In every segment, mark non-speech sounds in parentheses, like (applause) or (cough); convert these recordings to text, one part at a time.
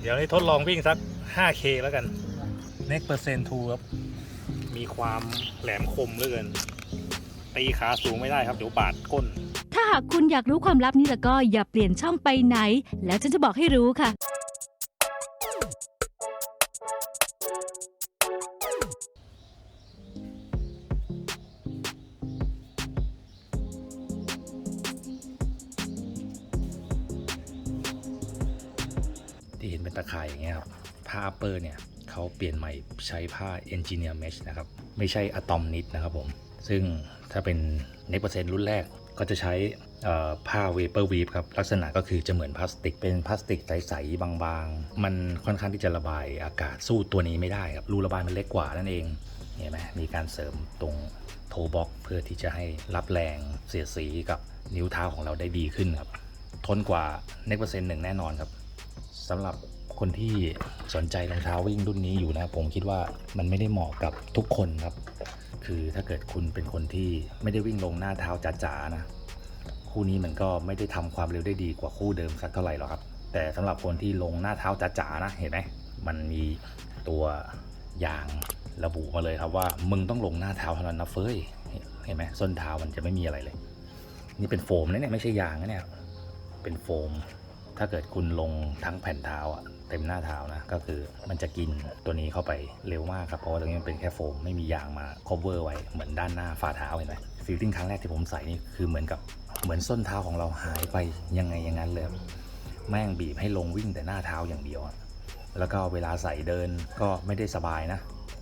เดี๋ยวให้ทดลองวิ่งสัก 5K แล้วกัน Next percent to ครับ มีความแหลมคมเหลือเกิน ตีขาสูงไม่ได้ครับ เดี๋ยวบาดก้น ถ้าหากคุณอยากรู้ความลับนี้แล้วก็อย่าเปลี่ยนช่องไปไหน แล้วฉันจะบอกให้รู้ค่ะ เห็นเป็นตะข่ายอย่างเงี้ยครับ ผ้าอัปเปอร์เนี่ยเขาเปลี่ยนใหม่ใช้ผ้า Engineer Mesh นะครับ ไม่ใช่อะตอมนิดนะครับผม ซึ่งถ้าเป็น Next Percent รุ่นแรกก็จะใช้ผ้า Vapor Weave ครับ ลักษณะก็คือจะเหมือนพลาสติก เป็นพลาสติกใส ๆ บางๆ มันค่อนข้างที่จะระบายอากาศสู้ตัวนี้ไม่ได้ครับ รูระบายมันเล็กกว่านั่นเองเห็นไหมมีการเสริมตรงโทบ็อกเพื่อที่จะให้รับแรงเสียดสีกับนิ้วเท้าของเราได้ดีขึ้นครับ ทนกว่า Next Percent หนึ่งแน่นอนครับสำหรับ คนที่สนใจรองเท้าวิ่งรุ่นนี้อยู่นะ ผมคิดว่ามันไม่ได้เหมาะกับทุกคนครับ คือถ้าเกิดคุณเป็นคนที่ไม่ได้วิ่งลงหน้าเท้าจ๋าๆนะคู่นี้มันก็ไม่ได้ทำความเร็วได้ดีกว่าคู่เดิมสักเท่าไหร่หรอกครับ แต่สำหรับคนที่ลงหน้าเท้าจ๋าๆนะเห็นไหมมันมีตัวยางระบุมาเลยครับว่ามึงต้องลงหน้าเท้าเท่านั้นนะเฟ้ยเห็นไหมส้นเท้ามันจะไม่มีอะไรเลย นี่เป็นโฟมนะเนี่ยไม่ใช่ยางนะเนี่ยเป็นโฟม ถ้าเกิดคุณลงทั้งแผ่นเท้าอะเต็มหน้าเท้านะก็คือมันจะกินตัวนี้เข้าไปเร็วมากครับเพราะว่าตรงนี้มันเป็นแค่โฟมไม่มียางมา cover ไว้เหมือนด้านหน้าฝ่าเท้าเห็นไหมฟีลลิ่งครั้งแรกที่ผมใส่นี่คือเหมือนกับเหมือนส้นเท้าของเราหายไปยังไงอย่างนั้นเลยแม่งบีบให้ลงวิ่งแต่หน้าเท้าอย่างเดียว แล้วก็เวลาใส่เดินก็ไม่ได้สบายนะ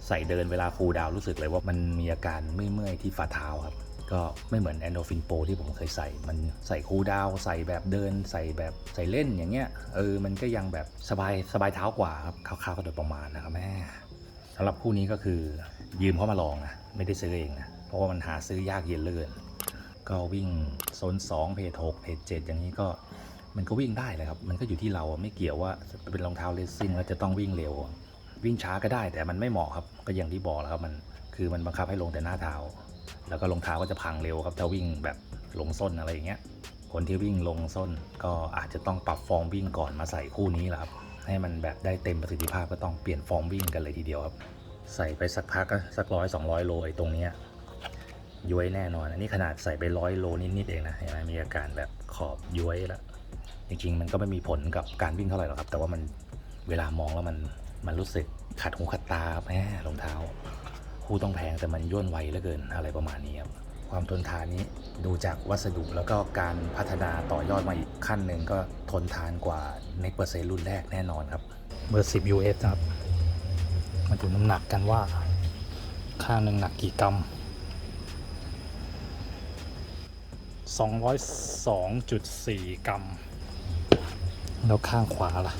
ใส่เดินเวลาคูดาวรู้สึกเลยว่ามันมีอาการเมื่อยๆที่ฝ่าเท้าครับ ก็ไม่เหมือน e n d o r p h i n Pro ที่ผมเคยใส่ มันใส่คูดาว ใส่แบบเดิน ใส่แบบใส่เล่นอย่างเงี้ย เออ มันก็ยังแบบสบายสบายเท้ากว่าครับคร่าวๆก็โดยประมาณนะครับแม่สำหรับคู่นี้ก็คือยืมเข้ามาลองนะ ไม่ได้ซื้อเองนะ เพราะว่ามันหาซื้อยากเย็นเหลยก็วิ่งโซน2เพจ6เพจ7อย่างนี้ก็มันก็วิ่งได้เลยครับ มันก็อยู่ที่เราไม่เกี่ยวว่าเป็นรองเท้าเลสซิ่งแล้วจะต้องวิ่งเร็ว วิ่งช้าก็ได้แต่มันไม่เหมาะครับ ก็อย่างที่บอกแล้วครับมันคือมันบังคับให้ลงแต่หน้าเท้า แล้วก็รองเท้าก็จะพังเร็วครับถ้าวิ่งแบบลงส้นอะไรอย่างเงี้ย คนที่วิ่งลงส้นก็อาจจะต้องปรับฟอร์มวิ่งก่อนมาใส่คู่นี้แหละครับ ให้มันแบบได้เต็มประสิทธิภาพก็ต้องเปลี่ยนฟอร์มวิ่งกันเลยทีเดียวครับ ใส่ไปสักพักก็สักร้อยสองร้อยโลไอ้ตรงเนี้ยย้วยแน่นอน อันนี้ขนาดใส่ไปร้อยโลนิดๆเองนะเห็นไหมมีอาการแบบขอบย้วยแล้วจริงๆมันก็ไม่มีผลกับการวิ่งเท่าไหร่หรอกครับ แต่ว่ามันเวลามองแล้วมันมันรู้สึกขัดหูขัดตาแหมรองเท้า คู่ต้องแพงแต่มันย่นไวเหลือเกินอะไรประมาณนี้ครับความทนทานนี้ดูจากวัสดุแล้วก็การพัฒนาต่อยอดมาอีกขั้นหนึ่งก็ทนทานกว่า Next Percent รุ่นแรกแน่นอนครับเบอร์10 US นะครับมาดูน้ำหนักกันว่าข้างหนึ่งหนักกี่กรัม202.4 กรัม แล้วข้างขวาล่ะ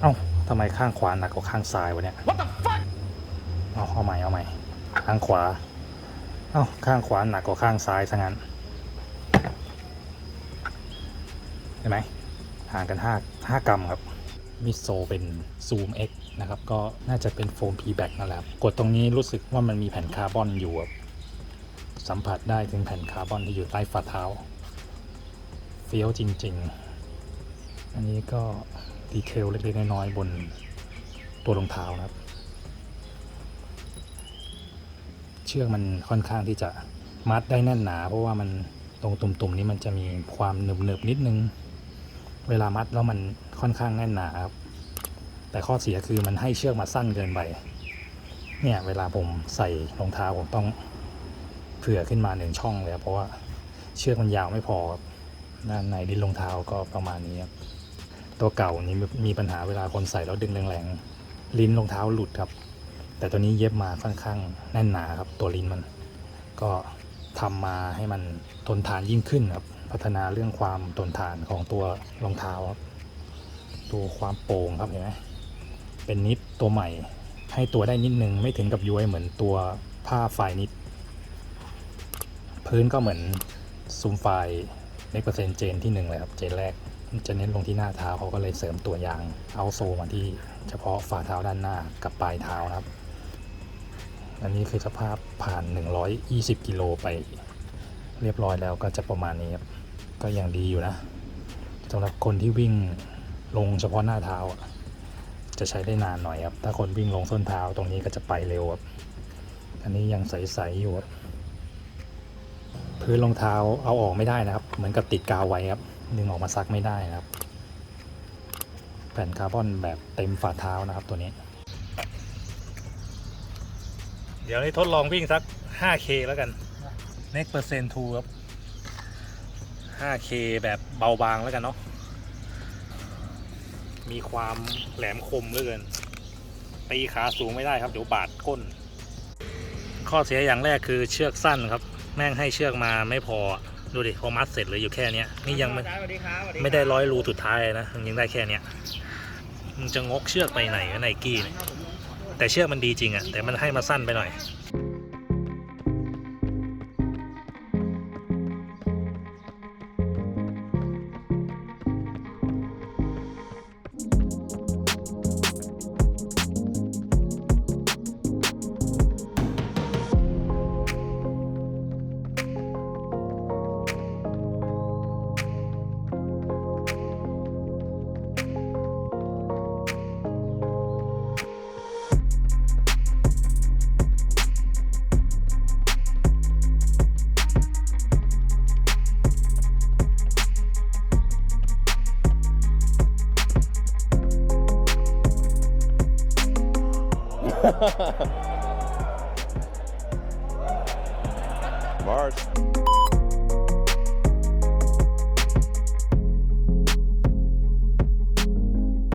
เอ้าทำไมข้างขวาหนักกว่าข้างซ้ายวะเนี่ย What the fuck เอาเอาใหม่เอาใหม่ ข้างขวา เอาข้างขวาหนักกว่าข้างซ้ายซะงั้นเห็นไหมห่างกัน5 5กรัมครับมิโซเป็น Zoom X นะครับ ก็น่าจะเป็นโฟม p b a c นั่นแหละกดตรงนี้รู้สึกว่ามันมีแผ่นคาร์บอนอยู่ครับสัมผัสได้ถึงแผ่นคาร์บอนที่อยู่ใต้ฝ่าเท้า เฟี้ยวจริง ๆ อันนี้ก็ดีเทลเล็กๆน้อยๆบนตัวรองเท้านะครับ เชือกมันค่อนข้างที่จะมัดได้แน่นหนา เพราะว่ามันตรงตุ่มๆนี้มันจะมีความหนึบๆน,นิดนึง เวลามัดแล้วมันค่อนข้างแน่นหนาครับ แต่ข้อเสียคือมันให้เชือกมาสั้นเกินไป เนี่ยเวลาผมใส่รองเท้าผมต้องเผื่อขึ้นมาหนึ่งช่องเลยเพราะว่าเชือกมันยาวไม่พอครับด้านในดิ้นรองเท้าก็ประมาณนี้ครับตัวเก่านี้มีปัญหาเวลาคนใส่แล้วดึงแรงๆลิ้นรองเท้าหลุดครับ แต่ตัวนี้เย็บมาค่อนข้างแน่นหนาครับตัวลิ้นมัน ก็ทำมาให้มันทนทานยิ่งขึ้นครับ พัฒนาเรื่องความทนทานของตัวรองเท้าครับตัวความโป่งครับเห็นไหมเป็นนิดตัวใหม่ให้ตัวได้นิดนึงไม่ถึงกับย้วยเหมือนตัวผ้าฝ่ายนิด พื้นก็เหมือนซูมไฟเล็กเปอร์เซ็นต์เจนที่หนึ่งเลยครับเจนแรกจะเน้นลงที่หน้าเท้าเขาก็เลยเสริมตัวยางเอาโซมาที่เฉพาะฝ่าเท้าด้านหน้ากับปลายเท้านะครับ อันนี้คือสภาพผ่าน 120 กิโลไป เรียบร้อยแล้วก็จะประมาณนี้ครับก็ยังดีอยู่นะสำหรับคนที่วิ่งลงเฉพาะหน้าเท้า จะใช้ได้นานหน่อยครับ ถ้าคนวิ่งลงส้นเท้าตรงนี้ก็จะไปเร็วครับ อันนี้ยังใสๆอยู่ครับพื้นรองเท้าเอาออกไม่ได้นะครับ เหมือนกับติดกาวไว้ครับดึงออกมาซักไม่ได้นะครับ แผ่นคาร์บอนแบบเต็มฝ่าเท้านะครับตัวนี้ เดี๋ยวให้ทดลองวิ่งสัก 5K แล้วกัน next percent to ครับ 5K แบบเบาบางแล้วกันเนาะ มีความแหลมคมเหลือเกิน ตีขาสูงไม่ได้ครับ เดี๋ยวบาดก้น ข้อเสียอย่างแรกคือเชือกสั้นครับ แม่งให้เชือกมาไม่พอ ดูดิ พอมัดเสร็จเหลยอยู่แค่เนี้ย นี่ยังไม่สวัสดีครับสวัสดีครับไม่ได้ร้อยรูสุดท้ายนะ ยังได้แค่เนี้ยมึงจะงกเชือกไปไหนไนกี้เนี่ย แต่เชือกมันดีจริงอะแต่มันให้มาสั้นไปหน่อย (laughs) Mars.